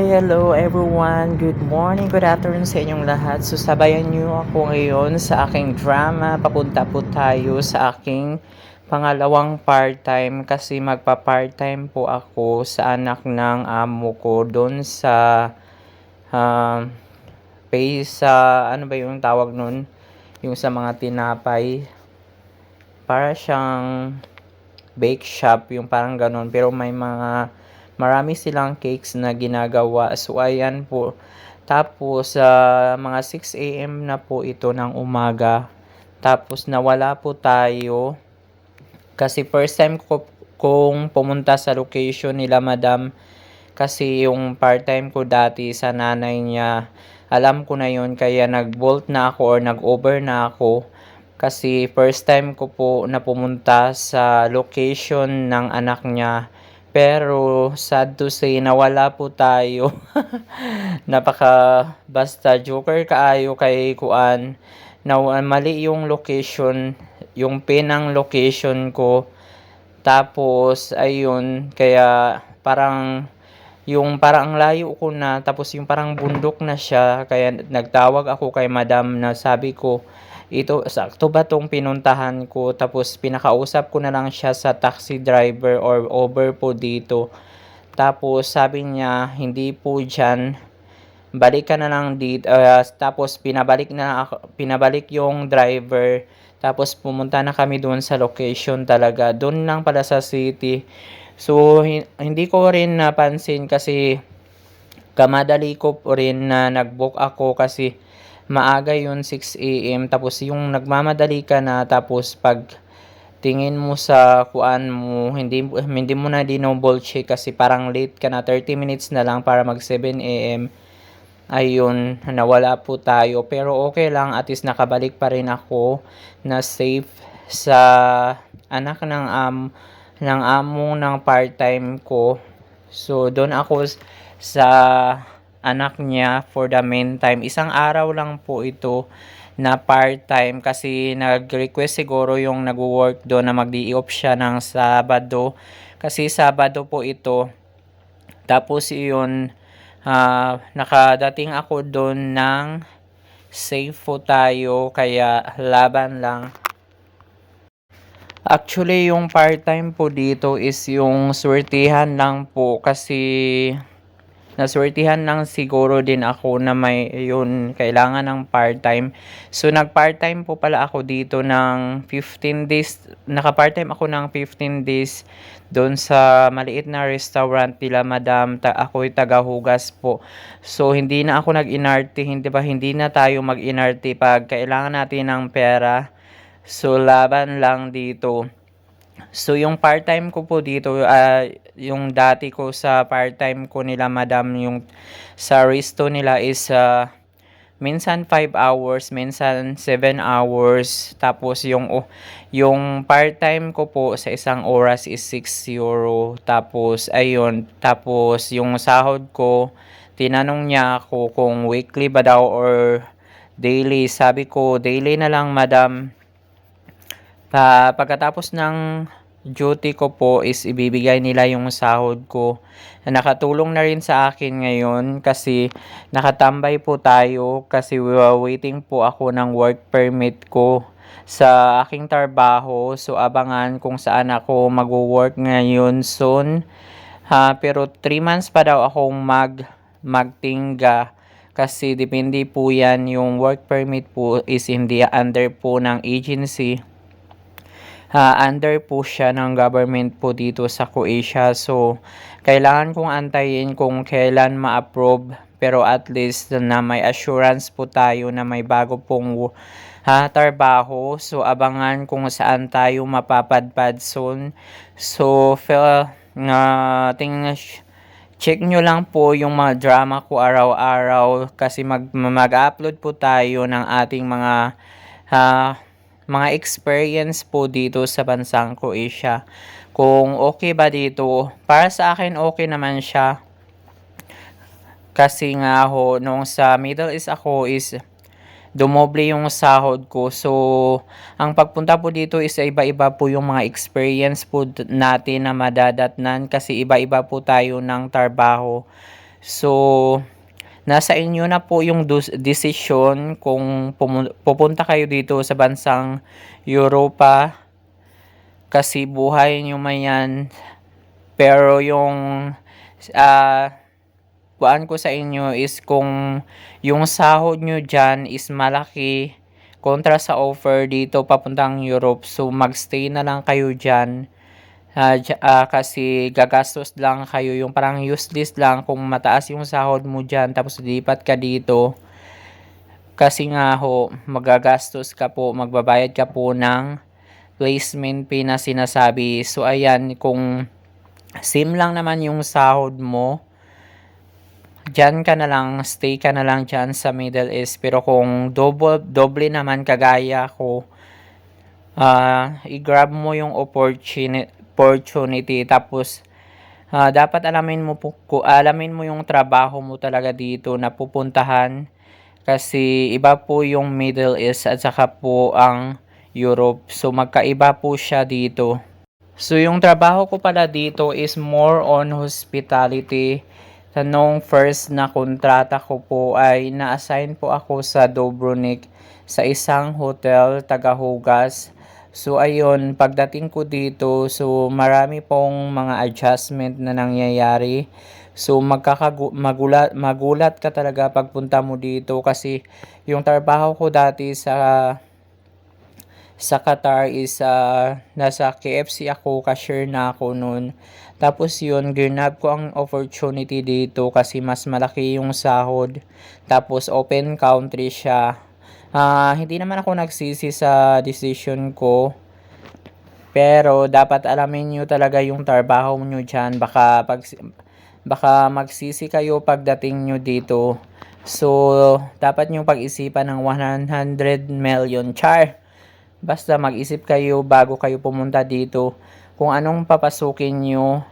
Hello everyone, good morning, good afternoon sa inyong lahat. So sabayan niyo ako ngayon sa aking drama. Papunta po tayo sa aking pangalawang part-time kasi magpa-part-time po ako sa anak ng amo ko doon sa um, pay sa ano ba yung tawag nun? Yung sa mga tinapay. Para siyang bake shop, yung parang ganun. Pero may mga marami silang cakes na ginagawa. So, ayan po. Tapos, sa mga 6 a.m. na po ito ng umaga. Tapos, nawala po tayo. Kasi first time ko kung pumunta sa location nila, madam. Kasi yung part-time ko dati sa nanay niya, alam ko na yun. Kaya nag-bolt na ako or nag-over na ako. Kasi first time ko po na pumunta sa location ng anak niya. Pero sad to say, nawala po tayo. Napaka basta joker kaayo kay Kuan. Na mali yung location, yung pinang location ko. Tapos ayun, kaya parang yung parang ang layo ko na tapos yung parang bundok na siya kaya nagtawag ako kay madam na sabi ko ito sakto ba tong pinuntahan ko? Tapos pinakausap ko na lang siya sa taxi driver or Uber po dito. Tapos sabi niya hindi po diyan balik ka na lang dito uh, tapos pinabalik na ako, pinabalik yung driver. Tapos pumunta na kami doon sa location talaga. Doon lang pala sa city. So hin- hindi ko rin napansin kasi kamadali ko rin na nagbook ako kasi maaga yun 6 a.m. Tapos yung nagmamadali ka na tapos pag tingin mo sa kuan mo, hindi, hindi mo na dinoble check kasi parang late ka na 30 minutes na lang para mag 7 a.m. Ayun, nawala po tayo. Pero okay lang, at least nakabalik pa rin ako na safe sa anak ng am ng amo ng part-time ko. So, doon ako sa anak niya for the meantime. Isang araw lang po ito na part-time kasi nag-request siguro yung nag-work doon na mag-off siya ng Sabado. Kasi Sabado po ito. Tapos yun, uh, nakadating ako doon ng safe po tayo kaya laban lang. Actually, yung part-time po dito is yung swertihan lang po kasi naswertihan lang siguro din ako na may yun kailangan ng part-time. So nag part-time po pala ako dito ng 15 days. Naka part-time ako ng 15 days doon sa maliit na restaurant nila Madam. Ta ako'y tagahugas po. So hindi na ako nag-inarte, hindi ba hindi na tayo mag-inarte pag kailangan natin ng pera. So laban lang dito. So yung part-time ko po dito, uh, yung dati ko sa part-time ko nila madam, yung sa resto nila is uh, minsan 5 hours, minsan 7 hours. Tapos yung oh, yung part-time ko po sa isang oras is 6 euro. Tapos ayun, tapos yung sahod ko, tinanong niya ako kung weekly ba daw or daily. Sabi ko, daily na lang madam Pa, pagkatapos ng duty ko po is ibibigay nila yung sahod ko. Nakatulong na rin sa akin ngayon kasi nakatambay po tayo kasi waiting po ako ng work permit ko sa aking trabaho. So abangan kung saan ako mag-work ngayon soon. Ha, pero 3 months pa daw akong mag magtingga kasi depende po yan yung work permit po is hindi under po ng agency uh, under po siya ng government po dito sa Croatia. So, kailangan kong antayin kung kailan ma-approve pero at least na may assurance po tayo na may bago pong ha, trabaho. So, abangan kung saan tayo mapapadpad soon. So, feel, uh, tingnan check nyo lang po yung mga drama ko araw-araw kasi mag, mag-upload po tayo ng ating mga uh, mga experience po dito sa bansang Croatia. Kung okay ba dito, para sa akin okay naman siya. Kasi nga ho, nung sa Middle East ako is dumoble yung sahod ko. So, ang pagpunta po dito is iba-iba po yung mga experience po natin na madadatnan kasi iba-iba po tayo ng trabaho. So, nasa inyo na po yung desisyon kung pupunta kayo dito sa bansang Europa kasi buhay nyo man yan. Pero yung ah kuan ko sa inyo is kung yung sahod nyo dyan is malaki kontra sa offer dito papuntang Europe. So magstay na lang kayo dyan. Dya- ah, kasi gagastos lang kayo yung parang useless lang kung mataas yung sahod mo dyan tapos lipat ka dito. Kasi nga ho, magagastos ka po, magbabayad ka po ng placement fee na sinasabi. So ayan, kung same lang naman yung sahod mo, Diyan ka na lang, stay ka na lang dyan sa Middle East. Pero kung double, doble naman kagaya ko, ah i-grab mo yung opportunity, opportunity tapos ah, dapat alamin mo po, alamin mo yung trabaho mo talaga dito na pupuntahan kasi iba po yung Middle East at saka po ang Europe. So magkaiba po siya dito. So yung trabaho ko pala dito is more on hospitality. Sa nung first na kontrata ko po ay na-assign po ako sa Dubrovnik sa isang hotel tagahugas. So ayun, pagdating ko dito, so marami pong mga adjustment na nangyayari. So magkakagu- magulat, ka talaga pagpunta mo dito kasi yung trabaho ko dati sa sa Qatar is ah, nasa KFC ako, cashier na ako noon. Tapos yun, ginab ko ang opportunity dito kasi mas malaki yung sahod. Tapos open country siya. Ah, hindi naman ako nagsisi sa decision ko. Pero dapat alamin nyo talaga yung trabaho nyo dyan. Baka, pag, baka magsisi kayo pagdating nyo dito. So, dapat nyo pag-isipan ng 100 million char. Basta mag-isip kayo bago kayo pumunta dito kung anong papasukin nyo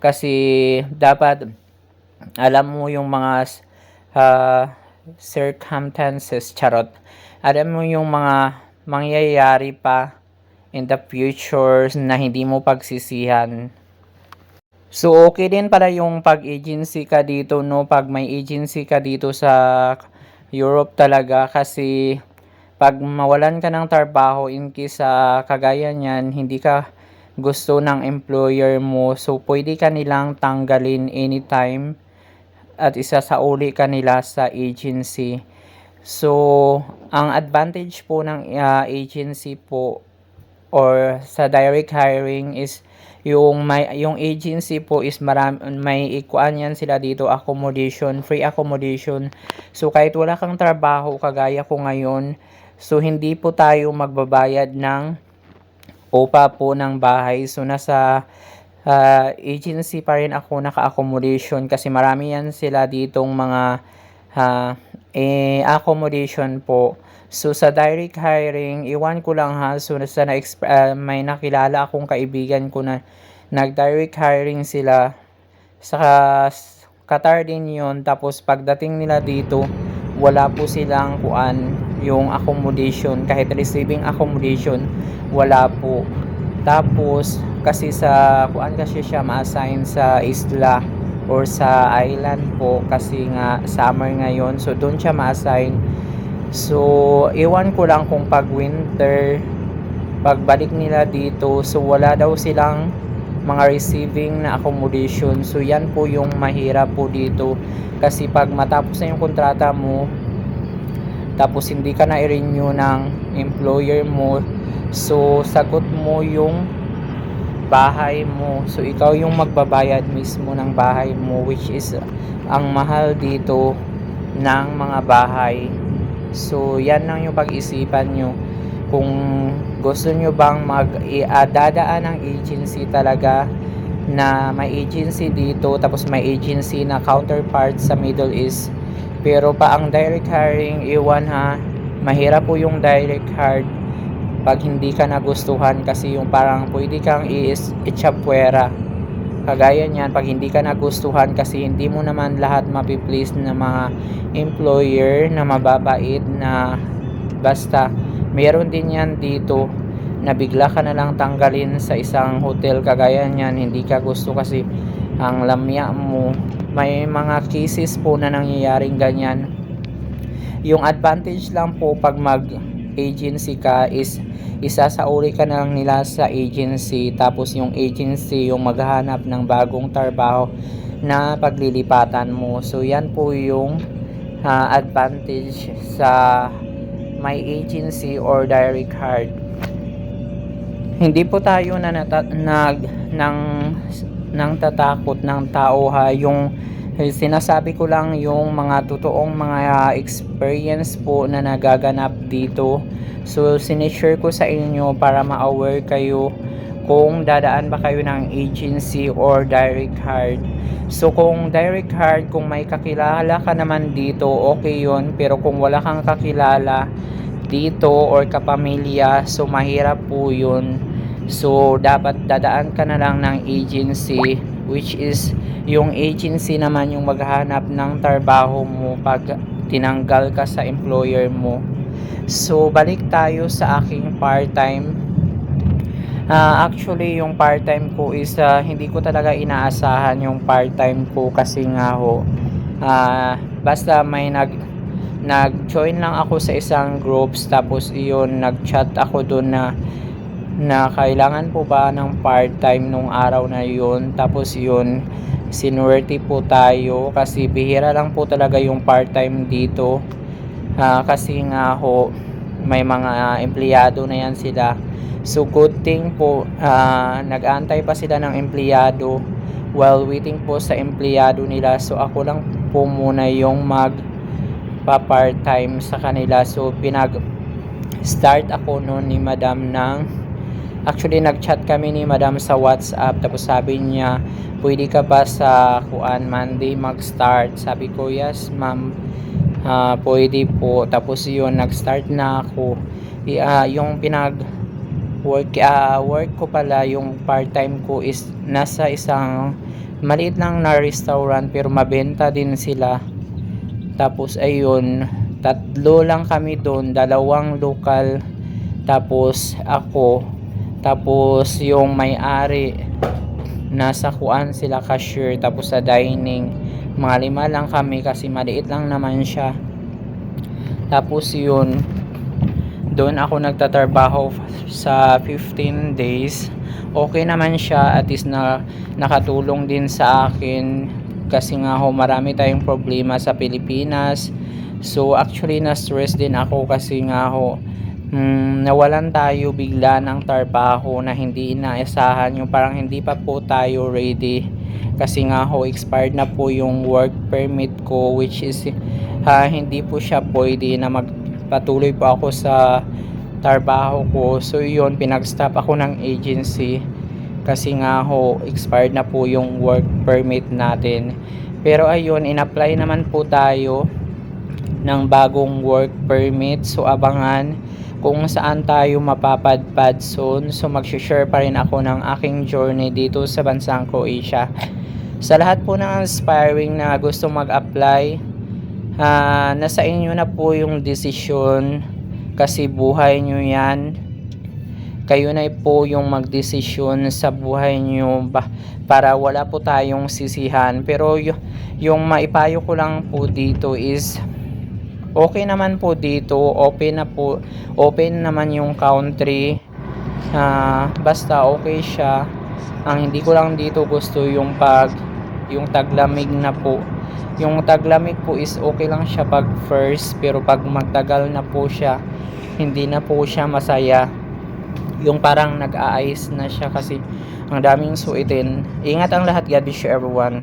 kasi dapat alam mo yung mga ah, circumstances, charot. Alam mo yung mga mangyayari pa in the future na hindi mo pagsisihan. So, okay din pala yung pag-agency ka dito, no? Pag may agency ka dito sa Europe talaga kasi pag mawalan ka ng trabaho in case sa kagaya niyan, hindi ka gusto ng employer mo, so pwede ka nilang tanggalin anytime at isa sa uli ka nila sa agency. So, ang advantage po ng ah, agency po or sa direct hiring is yung may yung agency po is marami may ikuan yan sila dito accommodation free accommodation so kahit wala kang trabaho kagaya ko ngayon so hindi po tayo magbabayad ng upa po ng bahay so nasa ah, agency pa rin ako naka-accommodation kasi marami yan sila ditong mga ah, eh, accommodation po So sa direct hiring, iwan ko lang ha. So sa na uh, may nakilala akong kaibigan ko na nag-direct hiring sila sa Qatar din yun. Tapos pagdating nila dito, wala po silang kuan yung accommodation. Kahit receiving accommodation, wala po. Tapos kasi sa kuan kasi siya ma-assign sa isla or sa island po kasi nga summer ngayon. So doon siya ma-assign So, iwan ko lang kung pag winter, pagbalik nila dito, so wala daw silang mga receiving na accommodation. So, yan po yung mahirap po dito. Kasi pag matapos na yung kontrata mo, tapos hindi ka na i-renew ng employer mo, so sagot mo yung bahay mo. So, ikaw yung magbabayad mismo ng bahay mo, which is ang mahal dito ng mga bahay. So, yan lang yung pag-isipan nyo. Kung gusto nyo bang mag uh, dadaan ng agency talaga na may agency dito tapos may agency na counterpart sa Middle East pero pa ang direct hiring iwan ha mahirap po yung direct hire pag hindi ka nagustuhan kasi yung parang pwede kang i-chapwera. Kagaya niyan, pag hindi ka nagustuhan kasi hindi mo naman lahat mapiplease ng mga employer na mababait na basta meron din yan dito na bigla ka na lang tanggalin sa isang hotel. Kagaya niyan hindi ka gusto kasi ang lamya mo. May mga cases po na nangyayaring ganyan. Yung advantage lang po pag mag agency ka is isasauli ka na lang nila sa agency tapos yung agency yung maghahanap ng bagong trabaho na paglilipatan mo. So yan po yung ah, advantage sa may agency or direct hire. Hindi po tayo na nag ng ng tatakot ng tao ha yung eh, sinasabi ko lang yung mga totoong mga experience po na nagaganap dito. So sinishare ko sa inyo para ma-aware kayo kung dadaan ba kayo ng agency or direct hire. So kung direct hire, kung may kakilala ka naman dito, okay yon Pero kung wala kang kakilala dito or kapamilya, so mahirap po yun. So dapat dadaan ka na lang ng agency which is yung agency naman yung maghanap ng trabaho mo pag tinanggal ka sa employer mo. So balik tayo sa aking part-time Ah, actually, yung part-time ko is ah, hindi ko talaga inaasahan yung part-time ko kasi nga ho, ah, basta may nag nag-join lang ako sa isang groups tapos iyon nag-chat ako doon na na kailangan po ba ng part-time nung araw na yun tapos yun sinuwerte po tayo kasi bihira lang po talaga yung part-time dito Ah, kasi nga ho may mga empleyado na yan sila So good thing po, ah, nag-aantay pa sila ng empleyado while waiting po sa empleyado nila. So ako lang po muna yung mag pa part-time sa kanila. So pinag start ako noon ni Madam ng Actually nag-chat kami ni Madam sa WhatsApp tapos sabi niya pwede ka ba sa kuan Monday mag-start. Sabi ko yes ma'am. Ah, pwede po. Tapos yun nag-start na ako. I- ah, yung pinag work ah, work ko pala yung part-time ko is nasa isang maliit lang na restaurant pero mabenta din sila tapos ayun tatlo lang kami doon dalawang lokal tapos ako tapos yung may-ari nasa kuan sila cashier tapos sa dining. Mga lima lang kami kasi maliit lang naman siya. Tapos yun doon ako nagtatrabaho sa 15 days. Okay naman siya at least na nakatulong din sa akin. Kasi nga ho marami tayong problema sa Pilipinas. So actually na stress din ako kasi nga ho mm, nawalan tayo bigla ng trabaho na hindi inaasahan yung parang hindi pa po tayo ready. Kasi nga ho expired na po yung work permit ko which is ah, hindi po siya pwede na magpatuloy po ako sa trabaho ko. So yun pinag-stop ako ng agency. Kasi nga ho expired na po yung work permit natin. Pero ayun in-apply naman po tayo ng bagong work permit. So abangan kung saan tayo mapapadpad soon. So mag-share pa rin ako ng aking journey dito sa bansang Croatia. Sa lahat po ng aspiring na gusto mag-apply ah, nasa inyo na po yung desisyon kasi buhay nyo yan. Kayo na po yung magdesisyon sa buhay nyo ba, para wala po tayong sisihan. Pero yung maipayo ko lang po dito is okay naman po dito. Open na po. Open naman yung country. Ah, basta okay siya. Ang hindi ko lang dito gusto yung pag yung taglamig na po. Yung taglamig po is okay lang siya pag first pero pag magtagal na po siya hindi na po siya masaya. Yung parang nag-aayos na siya kasi ang daming suitin. Ingat ang lahat. God bless you everyone